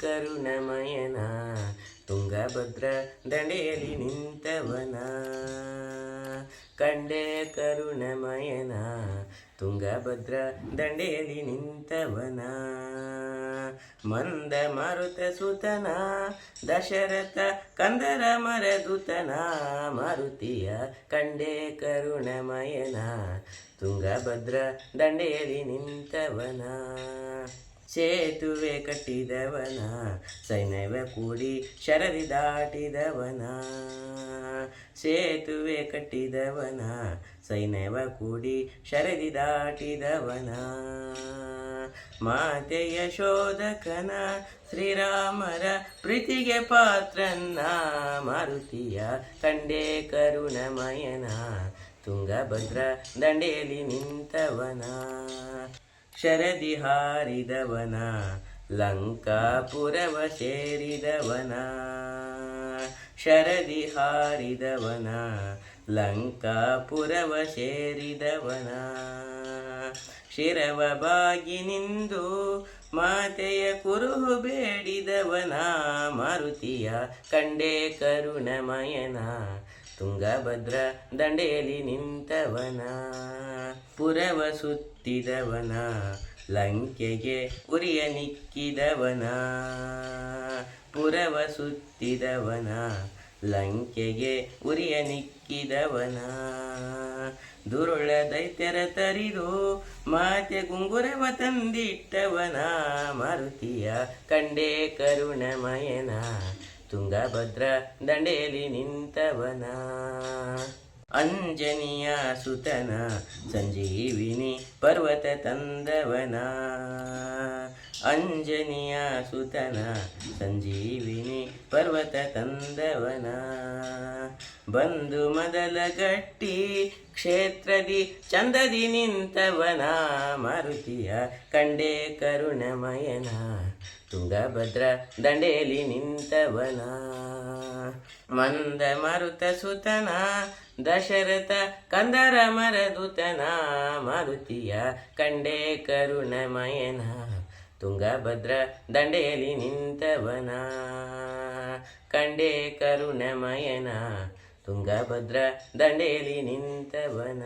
ಕರುಣಮಯನ, ತುಂಗಭದ್ರ ದಂಡೆಯಲ್ಲಿ ನಿಂತವನ. ಕಂಡೇ ಕರುಣಮಯನ, ತುಂಗಭದ್ರ ದಂಡೆಯಲ್ಲಿ ನಿಂತವನ. ಮಂದ ಮಾರುತ ಸುತನ, ದಶರಥ ಕಂದರ ಮರದುತನ. ಮಾರುತಿಯ ಕಂಡೇ ಕರುಣಮಯನ, ತುಂಗಭದ್ರ ದಂಡೆಯಲ್ಲಿ ನಿಂತವನ. ಸೇತುವೆ ಕಟ್ಟಿದವನ, ಸೈನ್ಯವ ಕೂಡಿ ಶರದಿ ದಾಟಿದವನ. ಸೇತುವೆ ಕಟ್ಟಿದವನ, ಸೈನ್ಯವ ಕೂಡಿ ಶರದಿ ದಾಟಿದವನ. ಮಾತೆಯ ಶೋಧಕನ, ಶ್ರೀರಾಮರ ಪ್ರೀತಿಗೆ ಪಾತ್ರನ್ನ, ಮಾರುತಿಯ ಕಂಡೆ ಕರುಣಮಯನ, ತುಂಗಭದ್ರ ದಂಡೆಯಲ್ಲಿ ನಿಂತವನ. ಶರದಿ ಹಾರಿದವನ ಲಂಕಾಪುರವ ಸೇರಿದವನ ಶರದಿ ಹಾರಿದವನ ಲಂಕಾಪುರವ ಸೇರಿದವನ ಶಿರವ ಬಾಗಿ ನಿಂದು ಮಾತೆಯ ಕುರುಹು ಬೇಡಿದವನ, ಮಾರುತಿಯ ಕಂಡೆ ಕರುಣಮಯನ ತುಂಗಭದ್ರ ದಂಡೆಯಲ್ಲಿ ನಿಂತವನ, ಪುರವ ಸುತ್ತಿದವನ, ಲಂಕೆಗೆ ಉರಿಯ ನಿಕ್ಕಿದವನ, ಪುರವ ಸುತ್ತಿದವನ, ಲಂಕೆಗೆ ಉರಿಯ ನಿಕ್ಕಿದವನ. ದುರುಳ ದೈತ್ಯರ ತರಿದು ಮಾತೆ ಗುಂಗುರವ ತಂದಿಟ್ಟವನ, ಮಾರುತಿಯ ಕಂಡೇ ಕರುಣಮಯನ. ತುಂಗಭದ್ರ ದಂಡೆಯಲ್ಲಿ ನಿಂತವನ. ಅಂಜನಿಯ ಸುತನ ಸಂಜೀವಿನಿ ಪರ್ವತ ತಂದವನ. ಅಂಜನಿಯ ಸುತನ ಸಂಜೀವಿನಿ ಪರ್ವತ ತಂದವನ. ಬಂದು ಮೊದಲ ಗಟ್ಟಿ ಕ್ಷೇತ್ರದಿ ಚಂದದಿ ನಿಂತವನ. ಮಾರುತಿಯ ಕಂಡೆ ಕರುಣಮಯನ ತುಂಗಭದ್ರ ದಂಡೇಲಿ ನಿಂತವನ. ಮಂದ ಮರುತ ಸುತನ, ದಶರಥ ಕಂದರ ಮರದುತನ, ಮಾರುತಿಯ ಕಂಡೇ ಕರುಣಮಯನ, ತುಂಗಭದ್ರ ದಂಡೆಯಲ್ಲಿ ನಿಂತವನ, ಕಂಡೇ ಕರುಣಮಯನ, ತುಂಗಭದ್ರ ದಂಡೆಯಲ್ಲಿ ನಿಂತವನ.